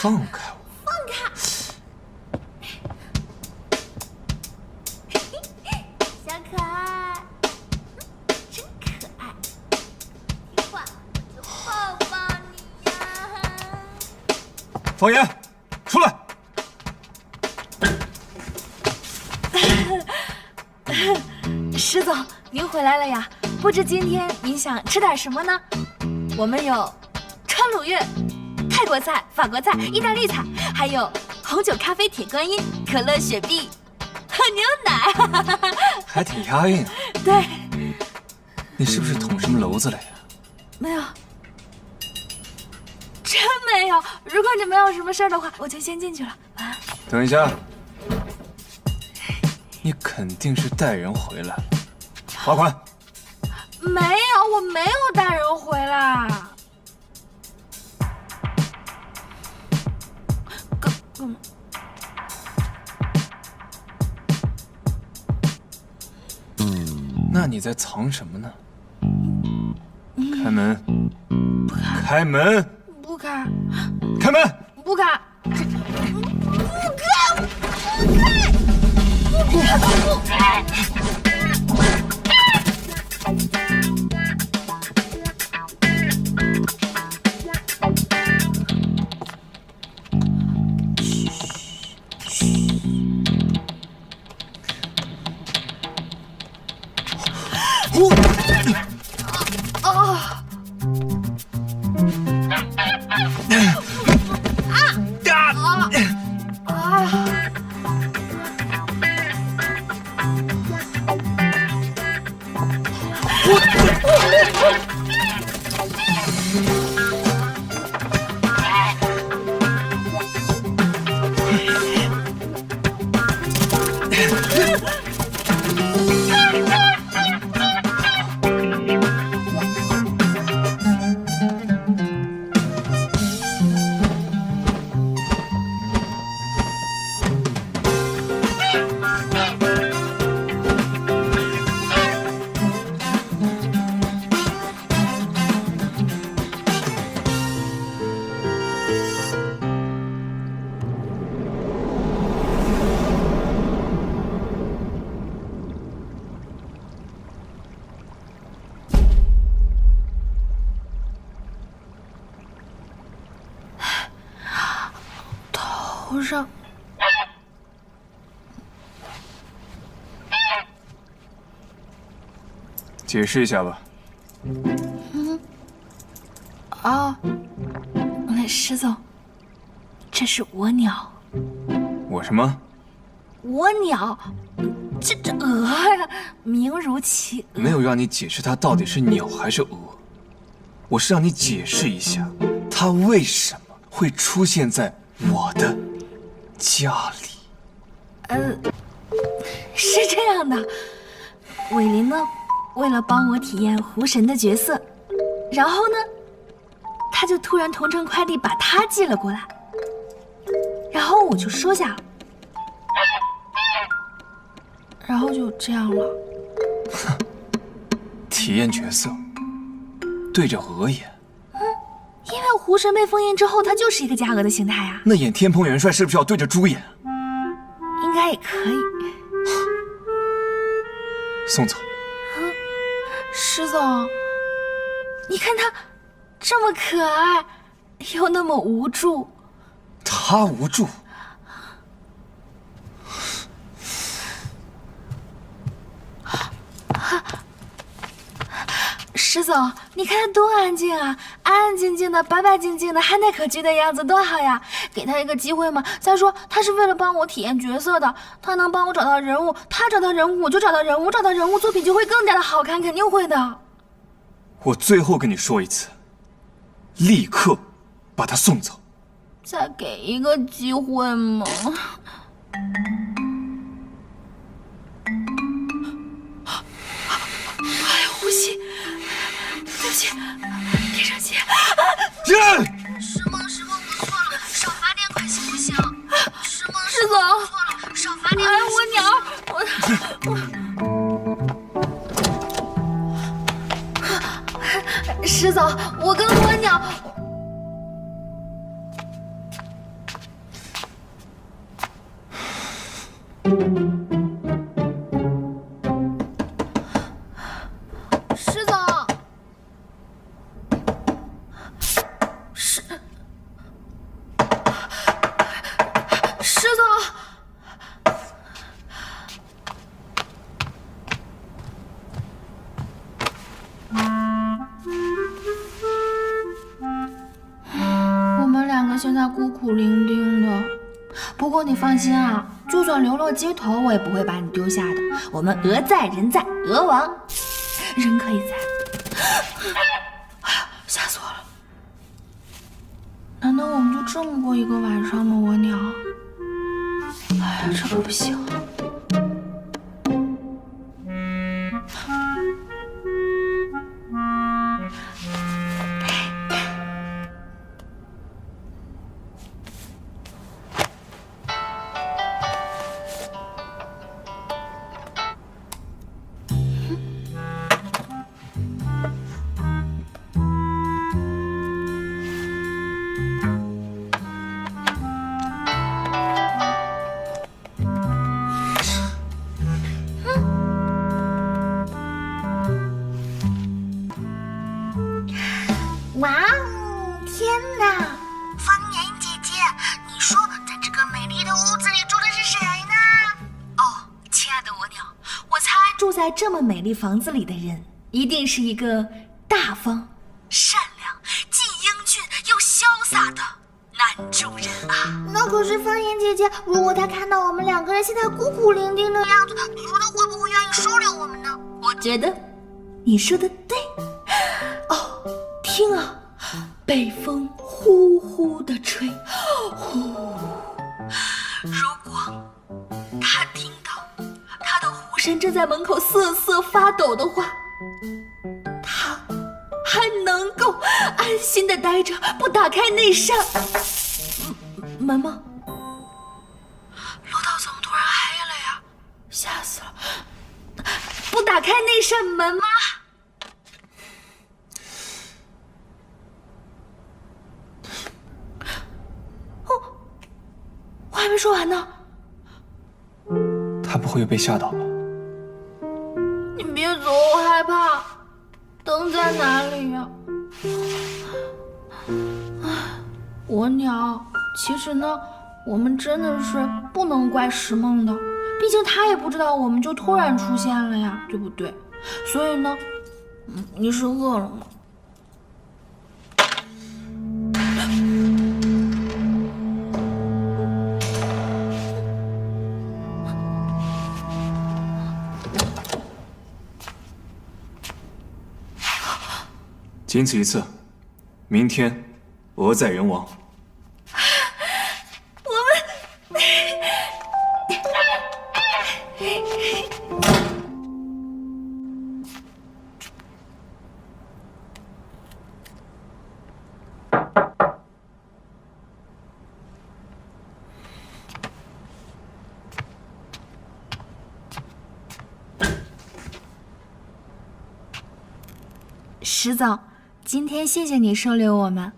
放开！我！放开！小可爱，真可爱，听话我就抱抱你呀！方言，出来！石总，您回来了呀？不知今天您想吃点什么呢？我们有川鲁粤、泰国菜、法国菜、意大利菜，还有红酒、咖啡、铁观音、可乐、雪碧和牛奶。还挺押韵。对，你是不是捅什么娄子了呀？没有，真没有。如果你没有什么事儿的话，我就先进去了。啊，等一下，你肯定是带人回来，罚款。没有，我没有带人回来。干干嘛？那你在藏什么呢？开门！开门！不开，开门！不开，不开，不开，不开！啊！解释一下吧。嗯哦，那石总，这是我鸟，我什么？我鸟，这这鹅呀，名如其鹅。没有让你解释它到底是鸟还是鹅，我是让你解释一下，它为什么会出现在我的家里。呃，是这样的，伟林呢，为了帮我体验狐神的角色，然后呢，他就突然同城快递把他寄了过来，然后我就收下了，然后就这样了。哼 体验角色，对着鹅演，因为狐神被封印之后，他就是一个家鹅的形态啊，那演天蓬元帅是不是要对着猪演？应该也可以。送走。石总，你看他这么可爱，又那么无助。他无助，石总，你看他多安静啊，安安静静的，白白净净的，憨态可掬的样子，多好呀！给他一个机会嘛。再说，他是为了帮我体验角色的，他能帮我找到人物，他找到人物，我就找到人物，找到人物，作品就会更加的好看，肯定会的。我最后跟你说一次，立刻把他送走。再给一个机会嘛。哎呀，呼吸，对不起，孤零零的。不过你放心啊，就算流落街头，我也不会把你丢下的。我们鹅在人在，鹅王人可以在。吓死我了！难道我们就这么过一个晚上吗？我娘？哎呀，这可不行。天哪！方言姐姐，你说在这个美丽的屋子里住的是谁呢？哦，亲爱的蜗鸟，我猜住在这么美丽房子里的人，一定是一个大方、善良、既英俊又潇洒的男主人啊！那可是方言姐姐，如果她看到我们两个人现在孤苦伶仃的样子，你说她会不会愿意收留我们呢？我觉得你说的对。哦，听啊，北风呼呼的吹，呼。如果他听到他的呼声正在门口瑟瑟发抖的话，他还能够安心的待着，不打开那扇门吗？说完呢。他不会又被吓到吧？你别走，我害怕。灯在哪里呀？唉，蜗鸟，其实呢，我们真的是不能怪石梦的，毕竟他也不知道我们就突然出现了呀，对不对？所以呢，嗯，你是饿了吗？仅此一次，明天鹅在人亡。我们。石总，今天谢谢你收留我们，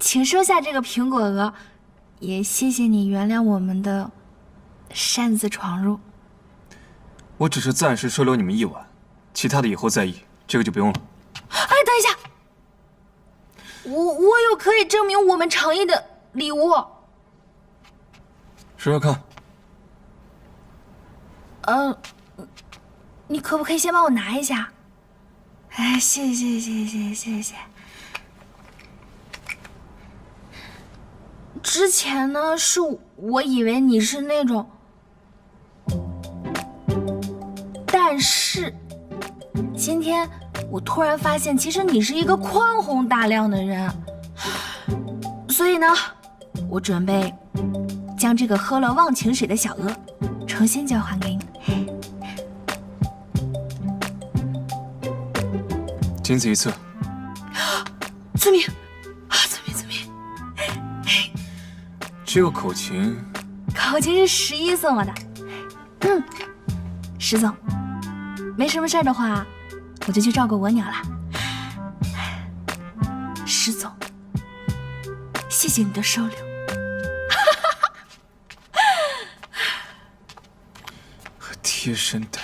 请收下这个苹果鹅，也谢谢你原谅我们的擅自闯入。我只是暂时收留你们一晚，其他的以后再议，这个就不用了。哎，等一下，我我有可以证明我们诚意的礼物。说说看，嗯、你可不可以先帮我拿一下？哎，谢谢谢谢谢谢。之前呢，是我以为你是那种，但是今天我突然发现，其实你是一个宽宏大量的人，所以呢，我准备将这个喝了忘情水的小鹅重新交还给你。仅此一次。遵命，啊，村民，村民，这个口琴，口琴是十一送我的。嗯，石总，没什么事儿的话，我就去照顾我鸟了。石总，谢谢你的收留。和贴身待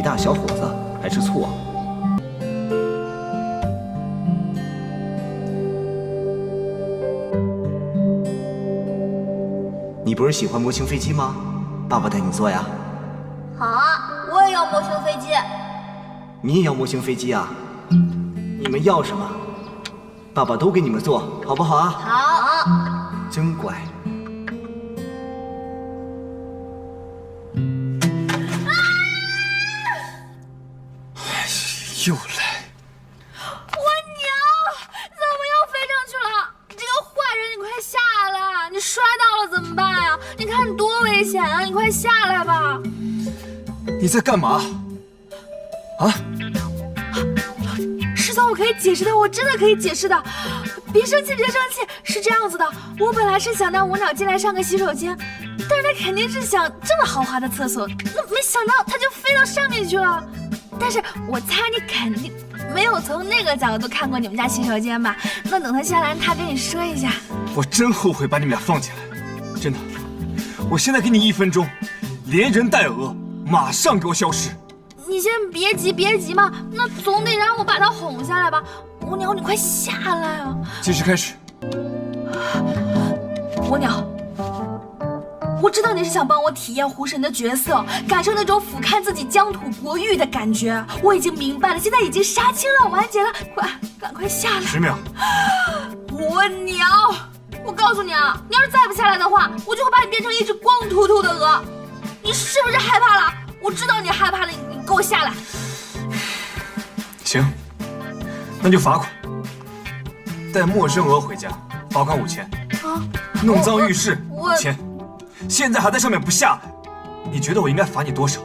你大小伙子还吃醋啊？你不是喜欢模型飞机吗？爸爸带你坐呀。好啊，我也要模型飞机。你也要模型飞机啊？你们要什么？爸爸都给你们做，好不好啊？好，真乖。又来，我娘，怎么又飞上去了？你这个坏人，你快下来！你摔到了怎么办呀？你看你多危险啊！你快下来吧！你在干嘛？啊？师总，我可以解释的，我真的可以解释的。别生气，别生气，是这样子的，我本来是想带舞鸟进来上个洗手间，但是他肯定是想这么豪华的厕所，那没想到他就飞到上面去了。但是我猜你肯定没有从那个角度看过你们家洗手间吧？那等他下来，他跟你说一下。我真后悔把你们俩放进来，真的。我现在给你一分钟，连人带鹅，马上给我消失。你先别急，别急嘛，那总得让我把他哄下来吧。蜗鸟，你快下来啊！计时开始。蜗鸟，我知道你是想帮我体验狐神的角色，感受那种俯瞰自己疆土国域的感觉。我已经明白了，现在已经杀青了，完结了，快，赶快下来！十秒。我鸟，我告诉你啊，你要是再不下来的话，我就会把你变成一只光秃秃的鹅。你是不是害怕了？我知道你害怕了，你你给我下来。行，那就罚款。带陌生鹅回家，罚款五千。啊，弄脏浴室我五千。现在还在上面不下来，你觉得我应该罚你多少？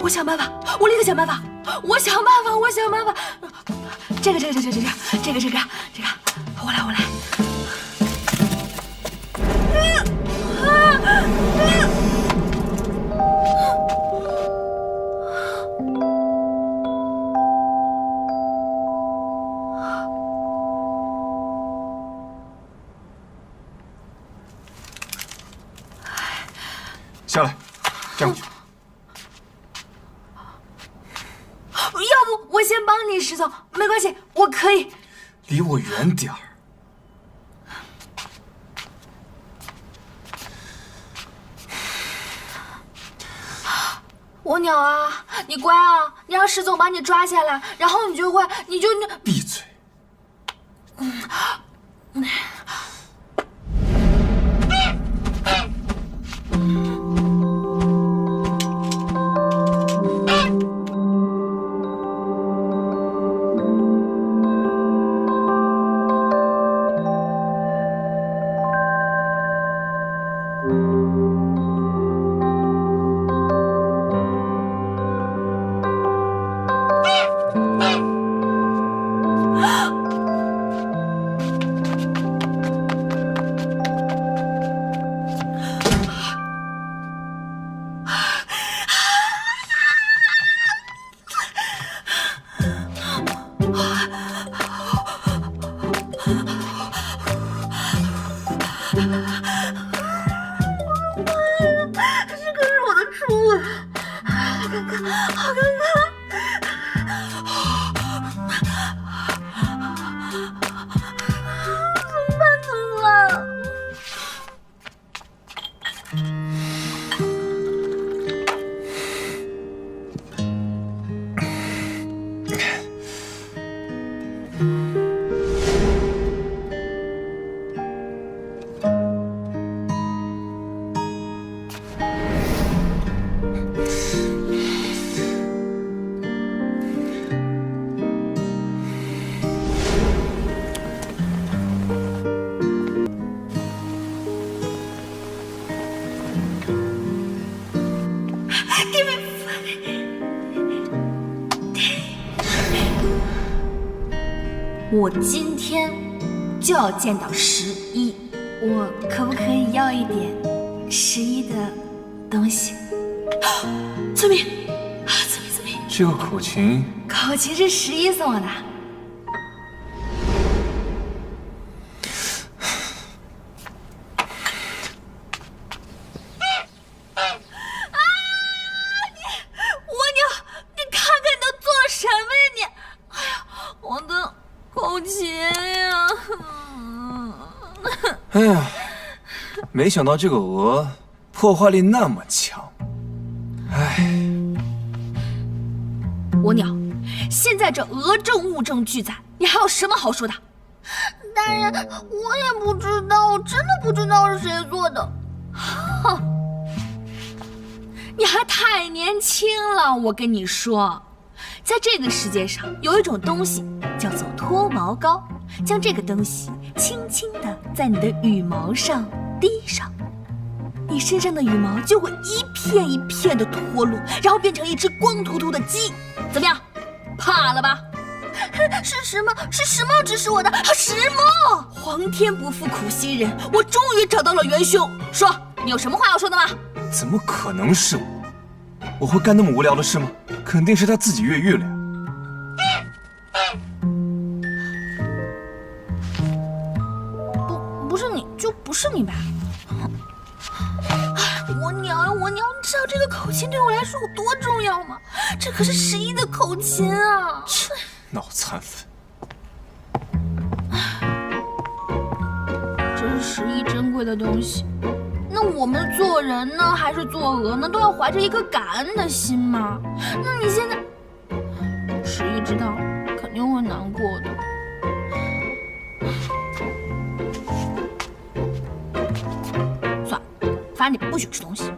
我想办法，我立刻想办法，我想办法，我想办法。这个，这个，这个，这个，这个，这个，这个，下来，站过去。要不我先帮你，石总，没关系，我可以。离我远点儿。蜗鸟啊，你乖啊，你让石总把你抓下来，然后你就会，你就那。闭我今天就要见到十一，我可不可以要一点十一的东西？村民，啊，村民，村民，这个口琴口琴是十一送我的。没想到这个鹅破坏力那么强。哎，我鸟，现在这鹅证物证俱在，你还有什么好说的？大人，我也不知道，我真的不知道是谁做的。你还太年轻了，我跟你说，在这个世界上有一种东西叫做脱毛膏，将这个东西轻轻地在你的羽毛上地上，你身上的羽毛就会一片一片的脱落，然后变成一只光秃秃的鸡。怎么样，怕了吧？是石墨，是石墨指使我的。石墨！皇天不负苦心人，我终于找到了元凶。说，你有什么话要说的吗？怎么可能是我？我会干那么无聊的事吗？肯定是他自己越狱了呀。是你吧？我娘呀，我娘，你知道这个口琴对我来说有多重要吗？这可是十一的口琴啊！切，脑残粉！这是十一珍贵的东西，那我们做人呢，还是做鹅呢，都要怀着一颗感恩的心嘛。那你现在，十一知道肯定会难过的。反正你不许吃东西。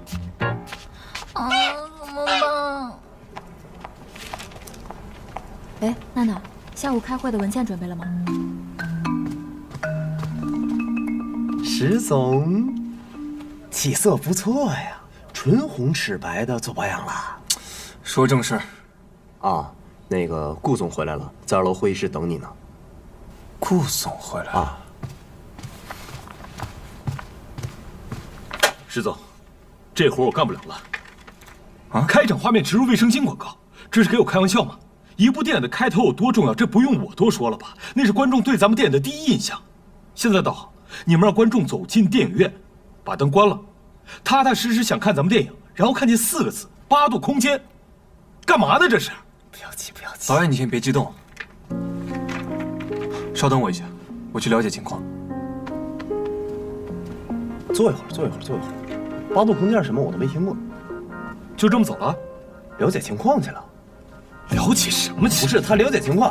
啊，怎么办？哎，娜娜，下午开会的文件准备了吗？石总，气色不错呀，唇红齿白的，做保养了。说正事儿，啊，那个顾总回来了，在二楼会议室等你呢。顾总回来了。啊，石总，这活我干不了了。啊开场画面植入卫生巾广告，这是给我开玩笑吗？一部电影的开头有多重要，这不用我多说了吧？那是观众对咱们电影的第一印象。现在倒好，你们让观众走进电影院，把灯关了，踏踏实实想看咱们电影，然后看见四个字“八度空间”，干嘛呢？这是？不要急，不要急。导演，你先别激动，稍等我一下，我去了解情况。坐一会儿，坐一会儿，坐一会儿。八度空间是什么？我都没听过。就这么走了？了解情况去了。了解什么情不是他了解情况，哎。